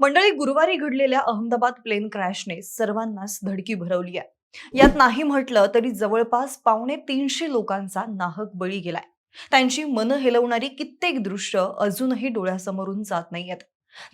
मंडळी गुरुवारी घडलेल्या अहमदाबाद प्लेन क्रॅशने सर्वांनाच धडकी भरवली आहे. यात नाही म्हटलं तरी जवळपास पावणे तीनशे लोकांचा नाहक बळी गेलाय. त्यांची मन हेलवणारी कित्येक दृश्य अजूनही डोळ्यासमोरून जात नाहीयेत.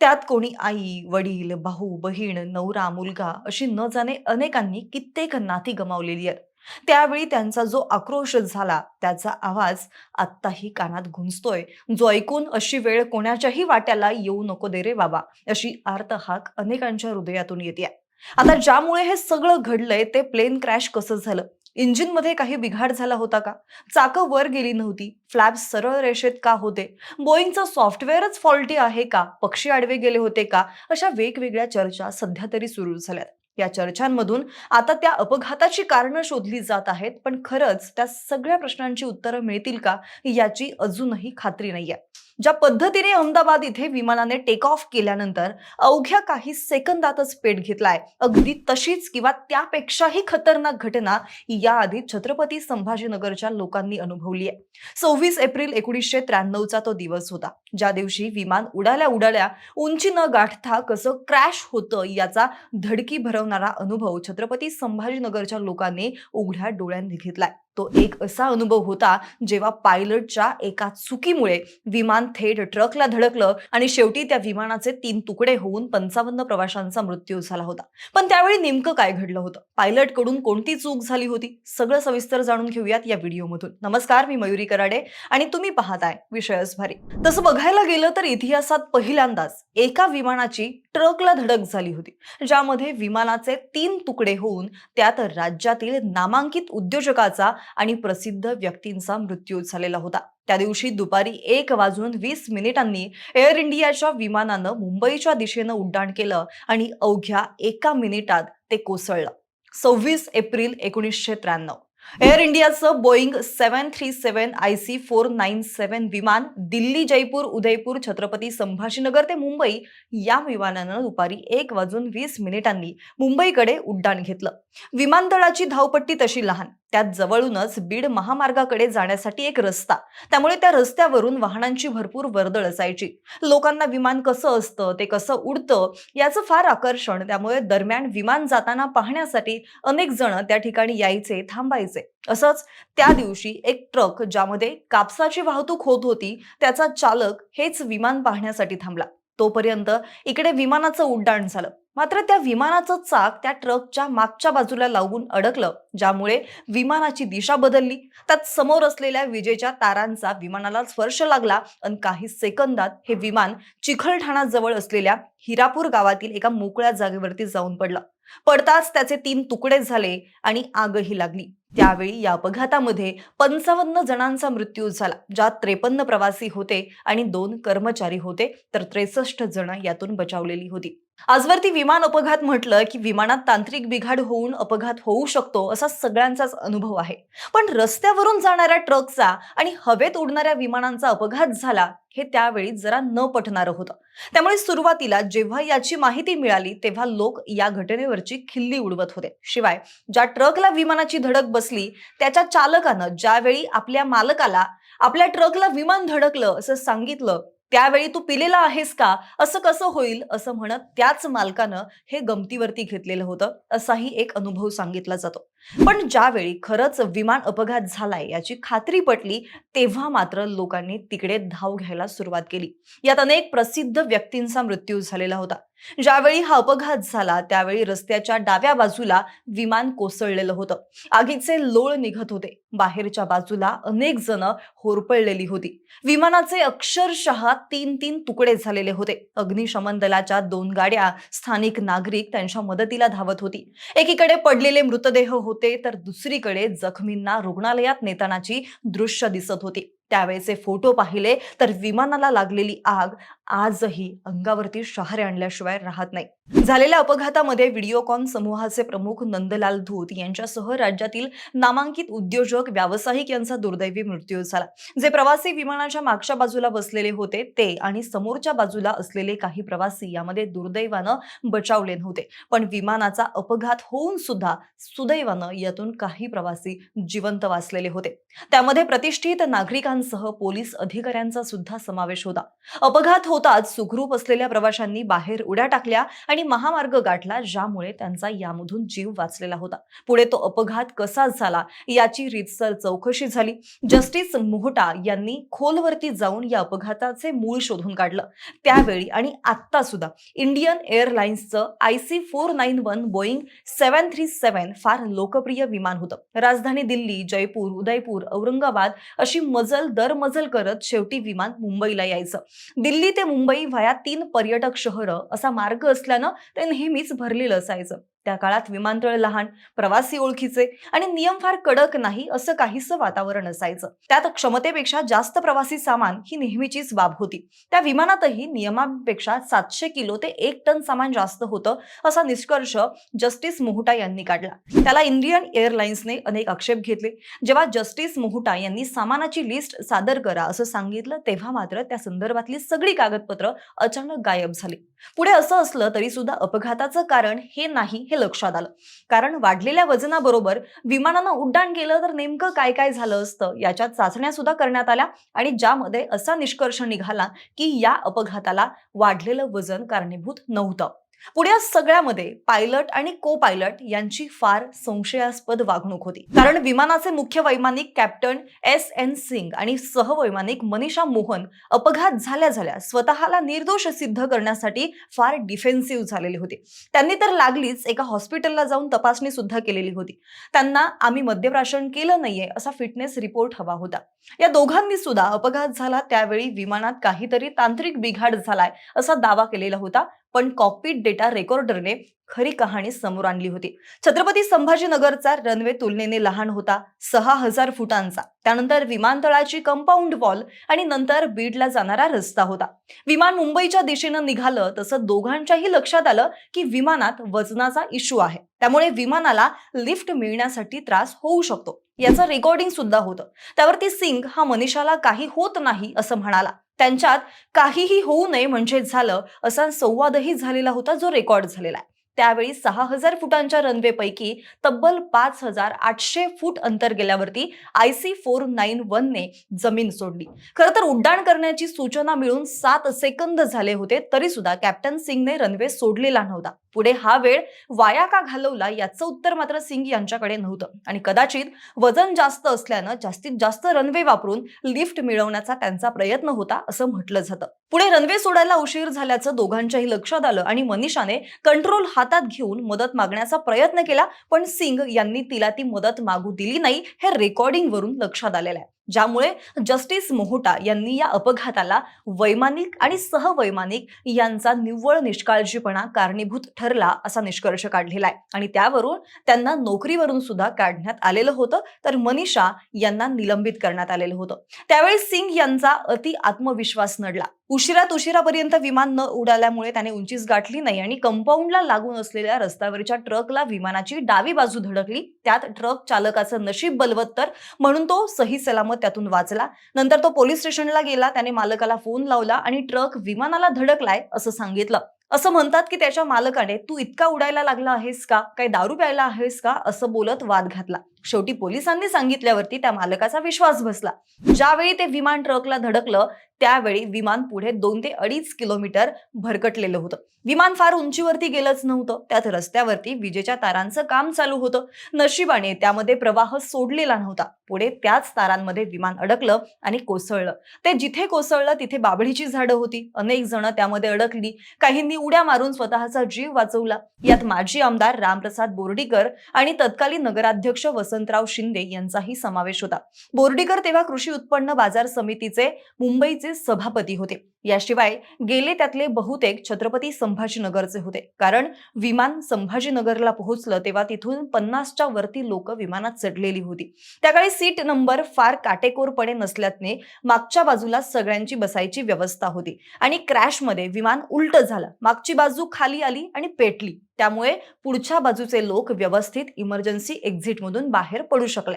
त्यात कोणी आई वडील भाऊ बहीण नवरा मुलगा अशी न जाणे अनेकांनी कित्येक नाती गमावलेली आहेत. त्यावेळी त्यांचा जो आक्रोश झाला त्याचा आवाज आत्ताही कानात घुंजतोय. जो ऐकून अशी वेळ कोणाच्याही वाट्याला येऊ नको दे रे बाबा अशी आर्त हाक अनेकांच्या हृदयातून येते आता ज्यामुळे हे सगळं घडलंय ते प्लेन क्रॅश कसं झालं? इंजिनमध्ये काही बिघाड झाला होता का? चाकं वर गेली नव्हती. फ्लॅप सरळ रेषेत का होते? बोईंगचं सॉफ्टवेअरच फॉल्टी आहे का? पक्षी आडवे गेले होते का? अशा वेगवेगळ्या चर्चा सध्या तरी सुरू झाल्यात. या चर्चांमधून आता त्या अपघाताची कारणं शोधली जात आहेत पण खरंच त्या सगळ्या प्रश्नांची उत्तरं मिळतील का याची अजूनही खात्री नाहीये. ज्या पद्धतीने अहमदाबाद इथे विमानाने टेक ऑफ केल्यानंतर अवघ्या काही सेकंदातच पेट घेतलाय. अगदी तशीच किंवा त्यापेक्षाही खतरनाक घटना याआधी छत्रपती संभाजीनगरच्या लोकांनी अनुभवली आहे. सव्वीस एप्रिल एकोणीसशे त्र्याण्णवचा तो दिवस होता. ज्या दिवशी विमान उडाल्या उडाल्या उंची न गाठता कसं क्रॅश होतं याचा धडकी भरवणारा अनुभव छत्रपती संभाजीनगरच्या लोकांनी उघड्या डोळ्यांनी घेतलाय. तो एक असा अनुभव होता जेव्हा पायलटच्या एका चुकीमुळे विमान थेट ट्रकला धडकलं आणि शेवटी त्या विमानाचे तीन तुकडे होऊन पंचावन्न प्रवाशांचा मृत्यू झाला होता. पण त्यावेळी नेमकं काय घडलं होतं? पायलटकडून कोणती चूक झाली होती? सगळं सविस्तर जाणून घेऊयात या व्हिडिओमधून. नमस्कार मी मयुरी कराडे आणि तुम्ही पाहताय विषयच भारी. तसं बघायला गेलं तर इतिहासात पहिल्यांदाच एका विमानाची ट्रकला धडक झाली होती ज्यामध्ये विमानाचे तीन तुकडे होऊन त्यात राज्यातील नामांकित उद्योजकाचा आणि प्रसिद्ध व्यक्तींचा मृत्यू झालेला होता. त्या दिवशी दुपारी एक वाजून वीस मिनिटांनी एअर इंडियाच्या विमानानं मुंबईच्या दिशेनं उड्डाण केलं आणि अवघ्या एका मिनिटात ते कोसळलं. सव्वीस एप्रिल एकोणीसशे त्र्याण्णव. एअर इंडियाचं Boeing seven three seven I C four nine seven विमान दिल्ली जयपूर उदयपूर छत्रपती संभाजीनगर ते मुंबई या विमानानं दुपारी एक वाजून वीस मिनिटांनी मुंबईकडे उड्डाण घेतलं. विमानतळाची धावपट्टी तशी लहान. त्यात जवळूनच बीड महामार्गाकडे जाण्यासाठी एक रस्ता. त्यामुळे त्या रस्त्यावरून वाहनांची भरपूर वर्दळ असायची. लोकांना विमान कसं असतं ते कसं उडतं याचं फार आकर्षण. त्यामुळे दरम्यान विमान जाताना पाहण्यासाठी अनेक जण त्या ठिकाणी यायचे थांबायचे. असंच त्या दिवशी एक ट्रक ज्यामध्ये कापसाची वाहतूक होत होती त्याचा चालक हेच विमान पाहण्यासाठी थांबला. तोपर्यंत इकडे विमानाचं उड्डाण झालं. मात्र त्या विमानाचं चाक त्या ट्रकच्या मागच्या बाजूला लागून अडकलं ज्यामुळे विमानाची दिशा बदलली. त्यात समोर असलेल्या विजेच्या तारांचा विमानाला स्पर्श लागला आणि काही सेकंदात हे विमान चिखलठाणाजवळ असलेल्या हिरापूर गावातील एका मोकळ्या जागेवरती जाऊन पडलं. पडताच त्याचे तीन तुकडे झाले आणि आगही लागली. त्यावेळी या अपघातामध्ये पंचावन्न जणांचा मृत्यू झाला ज्यात त्रेपन्न प्रवासी होते आणि दोन कर्मचारी होते तर त्रेसष्ट जण यातून बचावलेली होती. आजवरती विमान अपघात म्हटलं की विमानात तांत्रिक बिघाड होऊन अपघात होऊ शकतो असा सगळ्यांचाच अनुभव आहे. पण रस्त्यावरून जाणाऱ्या ट्रकचा आणि हवेत उडणाऱ्या विमानांचा अपघात झाला हे त्यावेळी जरा न पटणारं होतं. त्यामुळे सुरुवातीला जेव्हा याची माहिती मिळाली तेव्हा लोक या घटनेवरची खिल्ली उडवत होते. शिवाय ज्या ट्रकला विमानाची धडक बसली त्याच्या चालकानं ज्यावेळी आपल्या मालकाला आपल्या ट्रकला विमान धडकलं असं सांगितलं त्यावेळी तू पिलेला आहेस का? असं कसं होईल? असं म्हणत त्याच मालकानं हे गमतीवरती घेतलेलं होतं. असाही एक अनुभव सांगितला जातो. पण ज्यावेळी खरंच विमान अपघात झालाय याची खात्री पटली तेव्हा मात्र लोकांनी तिकडे धाव घ्यायला सुरुवात केली. यात अनेक प्रसिद्ध व्यक्तींचा मृत्यू झालेला होता. ज्यावेळी हा अपघात झाला त्यावेळी रस्त्याच्या डाव्या बाजूला विमान कोसळलेलं होतं. आगीचे लोळ निघत होते. बाहेरच्या बाजूला अनेक जण होरपळलेली होती. विमानाचे अक्षरशः तीन तीन तुकडे झालेले होते. अग्निशमन दलाच्या दोन गाड्या स्थानिक नागरिक त्यांच्या मदतीला धावत होती. एकीकडे पडलेले मृतदेह होते तर दुसरीकडे जखमींना रुग्णालयात नेतानाची दृश्य दिसत होती. त्यावेळेचे फोटो पाहिले तर विमानाला लागलेली आग आजही अंगावरती शहारे आणल्याशिवाय राहत नाही. झालेल्या अपघातामध्ये व्हिडिओकॉन समूहाचे प्रमुख नंदलाल धूत यांच्यासह राज्यातील नामांकित उद्योजक व्यावसायिक यांचा दुर्दैवी मृत्यू झाला. जे प्रवासी विमानाच्या मागच्या बाजूला बसलेले होते ते आणि समोरच्या बाजूला असलेले काही प्रवासी यामध्ये दुर्दैवानं बचावले नव्हते. पण विमानाचा अपघात होऊन सुद्धा सुदैवानं यातून काही प्रवासी जिवंत वाचलेले होते. त्यामध्ये प्रतिष्ठित नागरिकां प्रवाशांसह पोलीस अधिकाऱ्यांचा सुद्धा समावेश होता. अपघात होताच सुखरूप असलेल्या प्रवाशांनी बाहेर उड्या टाकल्या आणि महामार्ग गाठला ज्यामुळे त्यांचा यामधून जीव वाचलेला होता. पुढे तो अपघात कसा झाला याची रीतसर चौकशी झाली. जस्टिस मोहटा यांनी खोलवरती जाऊन या अपघाताचे मूळ शोधून काढलं. त्यावेळी आणि आत्ता सुद्धा Indian एअरलाइन्सचं I C four nine one Boeing seven three seven फार लोकप्रिय विमान होतं. राजधानी दिल्ली जयपूर उदयपूर औरंगाबाद अशी मजल दरमजल करत शेवटी विमान मुंबईला यायचं. दिल्ली ते मुंबई व्हाया तीन पर्यटक शहरं असा मार्ग असल्यानं ते नेहमीच भरलेलं असायचं. त्या काळात विमानतळ लहान प्रवासी ओळखीचे आणि नियम फार कडक नाही असं काहीसं वातावरण असायचं. त्यात क्षमतेपेक्षा जास्त प्रवासी सामान ही नेहमीचीच बाब होती. त्या विमानातही नियमांपेक्षा सातशे किलो ते एक टन सामान जास्त होतं असा निष्कर्ष जस्टिस मोहुटा यांनी काढला. त्याला इंडियन एअरलाइन्सने अनेक आक्षेप घेतले. जेव्हा जस्टिस मोहुटा यांनी सामानाची लिस्ट सादर करा असं सांगितलं तेव्हा मात्र त्या संदर्भातली सगळी कागदपत्र अचानक गायब झाली. पुढे असं असलं तरी सुद्धा अपघाताचं कारण हे नाही हे लक्षात आलं. कारण वाढलेल्या वजनाबरोबर विमानानं उड्डाण केलं तर नेमकं काय काय झालं असतं? याच्या चाचण्या सुद्धा करण्यात आल्या आणि ज्यामध्ये असा निष्कर्ष निघाला की या अपघाताला वाढलेलं वजन कारणीभूत नव्हतं. पुढे या सगळ्यामध्ये पायलट आणि को पायलट यांची फार संशयास्पद वागणूक होती. कारण विमानाचे मुख्य वैमानिक कॅप्टन एस एन सिंग आणि सहवैमानिक मनीषा मोहन अपघात झाल्या झाल्या स्वतःला निर्दोष सिद्ध करण्यासाठी फार डिफेन्सिव्ह झालेले होते. त्यांनी तर लागलीच एका हॉस्पिटलला जाऊन तपासणी सुद्धा केलेली होती. त्यांना आम्ही मद्यप्राशन केलं नाहीये असा फिटनेस रिपोर्ट हवा होता. या दोघांनी सुद्धा अपघात झाला त्यावेळी विमानात काहीतरी तांत्रिक बिघाड झालाय असा दावा केलेला होता. पण कॉकपीट डेटा रेकॉर्डरने खरी कहाणी समोर आणली होती. छत्रपती संभाजीनगरचा रनवे तुलनेने लहान होता सहा हजार फुटांचा. त्यानंतर विमानतळाची कंपाऊंड वॉल आणि नंतर बीडला जाणारा रस्ता होता. विमान मुंबईच्या दिशेनं निघालं तसं दोघांच्याही लक्षात आलं की विमानात वजनाचा इश्यू आहे. त्यामुळे विमानाला लिफ्ट मिळण्यासाठी त्रास होऊ शकतो. याचं रेकॉर्डिंग सुद्धा होतं. त्यावरती सिंग हा मनीषाला काही होत नाही असं म्हणाला. त्यांच्यात काहीही होऊ नये म्हणजे झालं असा संवादही झालेला होता जो रेकॉर्ड झालेला आहे. त्यावेळी सहा हजार फुटांच्या रनवेपैकी तब्बल पाच हजार आठशे फूट अंतर गेल्यावरती आय सी फोर नाईन वनने जमीन सोडली. खरं तर उड्डाण करण्याची सूचना मिळून सात सेकंद झाले होते तरी सुद्धा कॅप्टन सिंगने रनवे सोडलेला नव्हता. पुढे हा वेळ वाया का घालवला याचं उत्तर मात्र सिंग यांच्याकडे नव्हतं. आणि कदाचित वजन जास्त असल्यानं जास्तीत जास्त रनवे वापरून लिफ्ट मिळवण्याचा त्यांचा प्रयत्न होता असं म्हटलं जातं. पुढे रनवे सोडायला उशीर झाल्याचं दोघांच्याही लक्षात आलं आणि मनीषाने कंट्रोल हातात घेऊन मदत मागण्याचा प्रयत्न केला पण सिंग यांनी तिला ती मदत मागू दिली नाही हे रेकॉर्डिंग वरून लक्षात आलेलं आहे. ज्यामुळे जस्टिस मोहुटा यांनी या अपघाताला वैमानिक आणि सहवैमानिक यांचा निव्वळ निष्काळजीपणा कारणीभूत ठरला असा निष्कर्ष काढलेला आहे. आणि त्यावरून त्यांना नोकरीवरून सुद्धा काढण्यात आलेलं होतं. तर मनीषा यांना निलंबित करण्यात आलेलं होतं. त्यावेळी सिंग यांचा अति आत्मविश्वास नडला. उशिरात उशिरापर्यंत विमान न उडाल्यामुळे त्याने उंचीच गाठली नाही आणि कंपाऊंडला लागून असलेल्या रस्त्यावरच्या ट्रकला विमानाची डावी बाजू धडकली. त्यात ट्रक चालकाचं नशीब बलवत्तर म्हणून तो सही सलामत त्यातून वाचला. नंतर तो पोलीस स्टेशनला गेला त्याने मालकाला फोन लावला आणि ट्रक विमानाला धडकलाय असं सांगितलं. असं म्हणतात की त्याच्या मालकाने तू इतका उडायला लागला आहेस का? काही दारू प्यायला आहेस का? असं बोलत वाद घातला. शेवटी पोलिसांनी सांगितल्यावरती त्या मालकाचा विश्वास बसला. ज्यावेळी ते विमान ट्रकला धडकलं त्यावेळी विमान पुढे दोन ते अडीच किलोमीटर भरकटलेलं होतं. विमान फार उंचीवरती गेलंच नव्हतं. त्यात रस्त्यावरती विजेच्या तारांचं काम चालू होतं. नशिबाने त्यामध्ये प्रवाह सोडलेला नव्हता. पुढे त्याच तारांमध्ये विमान अडकलं आणि कोसळलं. ते जिथे कोसळलं तिथे बाबळीची झाडं होती. अनेक जण त्यामध्ये अडकली. काहींनी उड्या मारून स्वतःचा जीव वाचवला. यात माजी आमदार रामप्रसाद बोर्डीकर आणि तत्कालीन नगराध्यक्ष वस वसंतराव शिंदे यांचाही समावेश होता. बोर्डीकर तेव्हा कृषी उत्पन्न बाजार समितीचे मुंबईचे सभापती होते. याशिवाय गेले त्यातले बहुतेक छत्रपती संभाजीनगरचे होते. कारण विमान संभाजीनगरला पोहोचलं तेव्हा तिथून पन्नासच्या वरती लोक विमानात चढलेली होती. त्याकाळी सीट नंबर फार काटेकोरपणे नसल्याने मागच्या बाजूला सगळ्यांची बसायची व्यवस्था होती. आणि क्रॅशमध्ये विमान उलट झालं. मागची बाजू खाली आली आणि पेटली. त्यामुळे पुढच्या बाजूचे लोक व्यवस्थित इमर्जन्सी एक्झिट मधून बाहेर पडू शकले.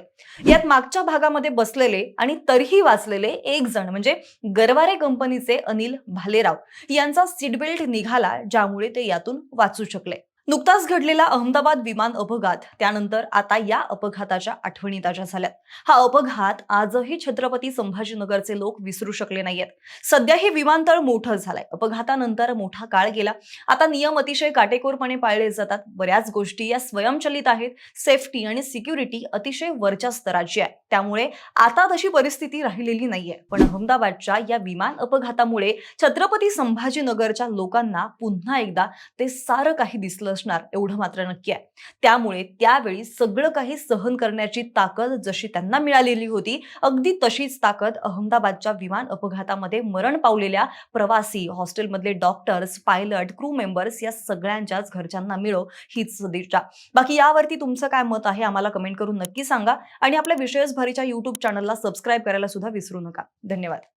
यात मागच्या भागामध्ये बसलेले आणि तरीही वाचलेले एक जण म्हणजे गरवारे कंपनीचे अनिल भालेराव यांचा सीट बेल्ट निघाला ज्यामुळे ते यातून वाचू शकले. नुकताच घडलेला अहमदाबाद विमान अपघात त्यानंतर आता या अपघाताच्या आठवणी ताज्या झाल्यात. हा अपघात आजही छत्रपती संभाजीनगरचे लोक विसरू शकले नाहीयेत. सध्या हे विमानतळ मोठं झालंय. अपघातानंतर मोठा काळ गेला. आता नियम अतिशय काटेकोरपणे पाळले जातात. बऱ्याच गोष्टी या स्वयंचलित आहेत. सेफ्टी आणि सिक्युरिटी अतिशय वरच्या स्तराची आहे. त्यामुळे आता तशी परिस्थिती राहिलेली नाहीये. पण अहमदाबादच्या या विमान अपघातामुळे छत्रपती संभाजीनगरच्या लोकांना पुन्हा एकदा ते सारं काही दिसलं असणार एवढं मात्र नक्की आहे. त्यामुळे त्यावेळी सगळं काही सहन करण्याची ताकद जशी त्यांना मिळालेली होती अगदी तशीच ताकद अहमदाबादच्या विमान अपघातामध्ये मरण पावलेल्या प्रवासी हॉस्टेलमधले डॉक्टर्स पायलट क्रू मेंबर्स या सगळ्यांच्याच घरच्यांना मिळो हीच सदिच्छा. बाकी यावरती तुमचं काय मत आहे आम्हाला कमेंट करून नक्की सांगा आणि आपल्या विषयच भरीच्या युट्यूब चॅनलला सबस्क्राईब करायला सुद्धा विसरू नका. धन्यवाद.